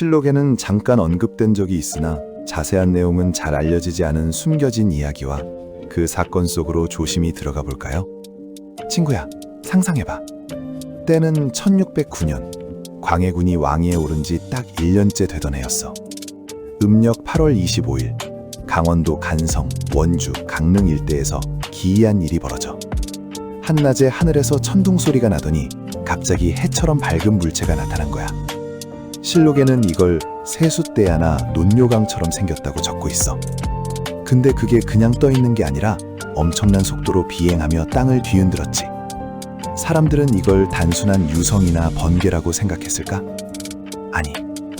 실록에는 잠깐 언급된 적이 있으나 자세한 내용은 잘 알려지지 않은 숨겨진 이야기와 그 사건 속으로 조심히 들어가 볼까요? 친구야, 상상해봐. 때는 1609년 광해군이 왕위에 오른 지 딱 1년째 되던 해였어. 음력 8월 25일 강원도 간성, 원주, 강릉 일대에서 기이한 일이 벌어져. 한낮에 하늘에서 천둥 소리가 나더니 갑자기 해처럼 밝은 물체가 나타난 거야. 실록에는 이걸 세숫대야나 논요강처럼 생겼다고 적고 있어. 근데 그게 그냥 떠 있는 게 아니라 엄청난 속도로 비행하며 땅을 뒤흔들었지. 사람들은 이걸 단순한 유성이나 번개라고 생각했을까? 아니,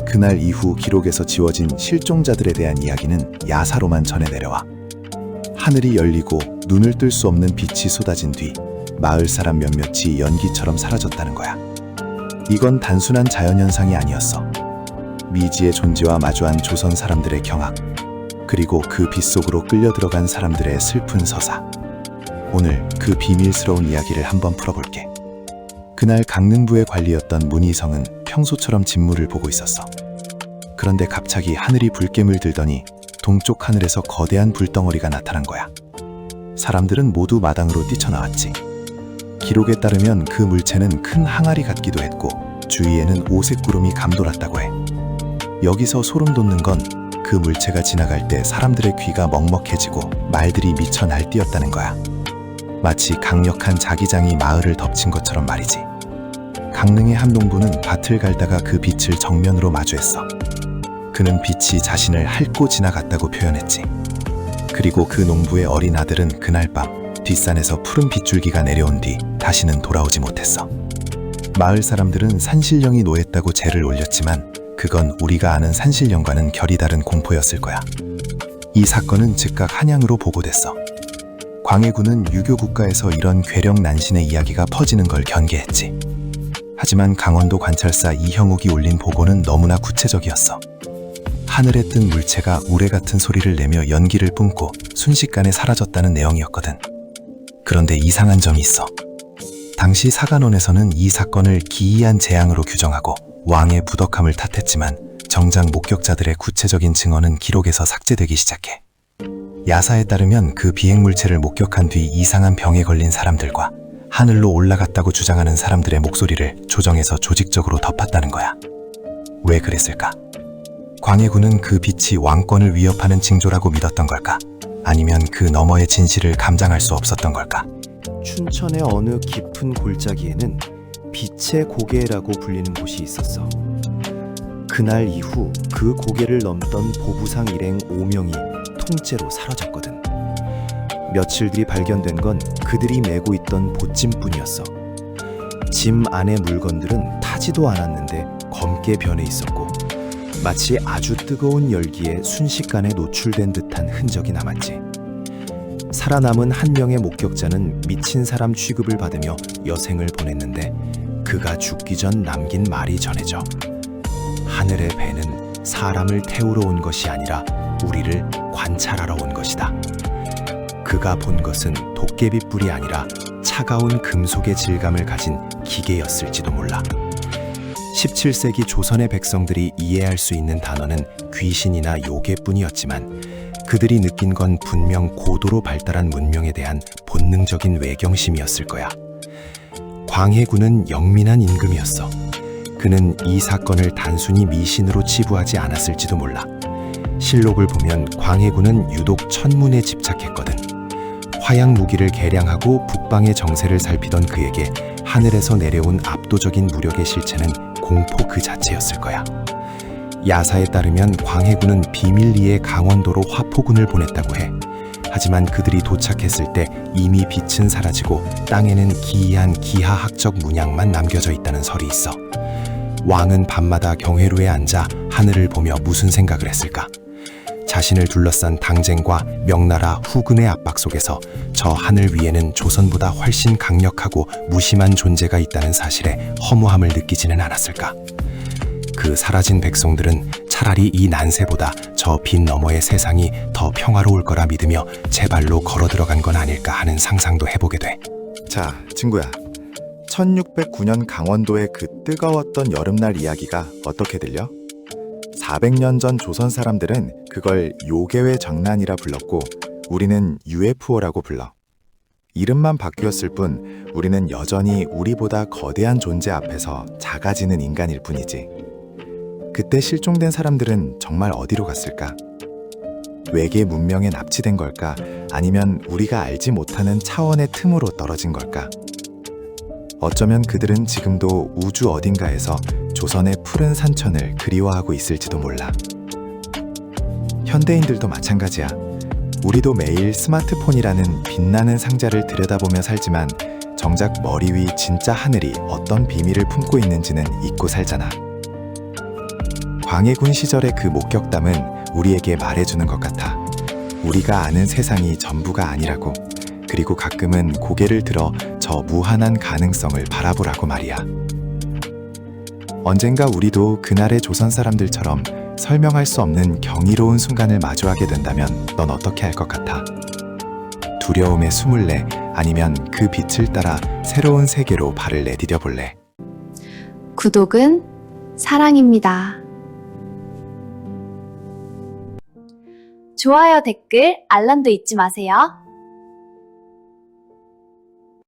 그날 이후 기록에서 지워진 실종자들에 대한 이야기는 야사로만 전해 내려와. 하늘이 열리고 눈을 뜰 수 없는 빛이 쏟아진 뒤 마을 사람 몇몇이 연기처럼 사라졌다는 거야. 이건 단순한 자연현상이 아니었어. 미지의 존재와 마주한 조선 사람들의 경악, 그리고 그빛 속으로 끌려 들어간 사람들의 슬픈 서사. 오늘 그 비밀스러운 이야기를 한번 풀어볼게. 그날 강릉부의 관리였던 문희성은 평소처럼 진무를 보고 있었어. 그런데 갑자기 하늘이 불개물 들더니 동쪽 하늘에서 거대한 불덩어리가 나타난 거야. 사람들은 모두 마당으로 뛰쳐나왔지. 기록에 따르면 그 물체는 큰 항아리 같기도 했고 주위에는 오색 구름이 감돌았다고 해. 여기서 소름 돋는 건 그 물체가 지나갈 때 사람들의 귀가 먹먹해지고 말들이 미쳐 날뛰었다는 거야. 마치 강력한 자기장이 마을을 덮친 것처럼 말이지. 강릉의 한 농부는 밭을 갈다가 그 빛을 정면으로 마주했어. 그는 빛이 자신을 핥고 지나갔다고 표현했지. 그리고 그 농부의 어린 아들은 그날 밤 뒷산에서 푸른 빗줄기가 내려온 뒤 다시는 돌아오지 못했어. 마을 사람들은 산신령이 노했다고 죄를 올렸지만 그건 우리가 아는 산신령과는 결이 다른 공포였을 거야. 이 사건은 즉각 한양으로 보고됐어. 광해군은 유교 국가에서 이런 괴력 난신의 이야기가 퍼지는 걸 경계했지. 하지만 강원도 관찰사 이형욱이 올린 보고는 너무나 구체적이었어. 하늘에 뜬 물체가 우레 같은 소리를 내며 연기를 뿜고 순식간에 사라졌다는 내용이었거든. 그런데 이상한 점이 있어. 당시 사관원에서는 이 사건을 기이한 재앙으로 규정하고 왕의 부덕함을 탓했지만 정작 목격자들의 구체적인 증언은 기록에서 삭제되기 시작해. 야사에 따르면 그 비행물체를 목격한 뒤 이상한 병에 걸린 사람들과 하늘로 올라갔다고 주장하는 사람들의 목소리를 조정해서 조직적으로 덮었다는 거야. 왜 그랬을까? 광해군은 그 빛이 왕권을 위협하는 징조라고 믿었던 걸까? 아니면 그 너머의 진실을 감당할 수 없었던 걸까? 춘천의 어느 깊은 골짜기에는 빛의 고개라고 불리는 곳이 있었어. 그날 이후 그 고개를 넘던 보부상 일행 5명이 통째로 사라졌거든. 며칠 뒤 발견된 건 그들이 메고 있던 보찜뿐이었어. 짐 안의 물건들은 타지도 않았는데 검게 변해 있었고 마치 아주 뜨거운 열기에 순식간에 노출된 듯한 흔적이 남았지. 살아남은 한 명의 목격자는 미친 사람 취급을 받으며 여생을 보냈는데 그가 죽기 전 남긴 말이 전해져 하늘의 배는 사람을 태우러 온 것이 아니라 우리를 관찰하러 온 것이다. 그가 본 것은 도깨비 뿔이 아니라 차가운 금속의 질감을 가진 기계였을지도 몰라. 17세기 조선의 백성들이 이해할 수 있는 단어는 귀신이나 요괴뿐이었지만 그들이 느낀 건 분명 고도로 발달한 문명에 대한 본능적인 외경심이었을 거야. 광해군은 영민한 임금이었어. 그는 이 사건을 단순히 미신으로 치부하지 않았을지도 몰라. 실록을 보면 광해군은 유독 천문에 집착했거든. 화약 무기를 개량하고 북방의 정세를 살피던 그에게 하늘에서 내려온 압도적인 무력의 실체는 공포 그 자체였을 거야. 야사에 따르면 광해군은 비밀리에 강원도로 화포군을 보냈다고 해. 하지만 그들이 도착했을 때 이미 빛은 사라지고 땅에는 기이한 기하학적 문양만 남겨져 있다는 설이 있어. 왕은 밤마다 경회로에 앉아 하늘을 보며 무슨 생각을 했을까? 자신을 둘러싼 당쟁과 명나라 후근의 압박 속에서 저 하늘 위에는 조선보다 훨씬 강력하고 무심한 존재가 있다는 사실에 허무함을 느끼지는 않았을까? 그 사라진 백성들은 차라리 이 난세보다 저빛 너머의 세상이 더 평화로울 거라 믿으며 제 발로 걸어 들어간 건 아닐까 하는 상상도 해보게 돼. 자, 친구야. 1609년 강원도의 그 뜨거웠던 여름날 이야기가 어떻게 들려? 400년 전 조선 사람들은 그걸 요괴회 장난이라 불렀고 우리는 UFO라고 불러. 이름만 바뀌었을 뿐 우리는 여전히 우리보다 거대한 존재 앞에서 작아지는 인간일 뿐이지. 그때 실종된 사람들은 정말 어디로 갔을까? 외계 문명에 납치된 걸까? 아니면 우리가 알지 못하는 차원의 틈으로 떨어진 걸까? 어쩌면 그들은 지금도 우주 어딘가에서 조선의 푸른 산천을 그리워하고 있을지도 몰라. 현대인들도 마찬가지야. 우리도 매일 스마트폰이라는 빛나는 상자를 들여다보며 살지만 정작 머리 위 진짜 하늘이 어떤 비밀을 품고 있는지는 잊고 살잖아. 광해군 시절의 그 목격담은 우리에게 말해주는 것 같아. 우리가 아는 세상이 전부가 아니라고. 그리고 가끔은 고개를 들어 저 무한한 가능성을 바라보라고 말이야. 언젠가 우리도 그날의 조선 사람들처럼 설명할 수 없는 경이로운 순간을 마주하게 된다면 넌 어떻게 할 것 같아? 두려움에 숨을 내 아니면 그 빛을 따라 새로운 세계로 발을 내디뎌 볼래? 구독은 사랑입니다. 좋아요, 댓글, 알람도 잊지 마세요.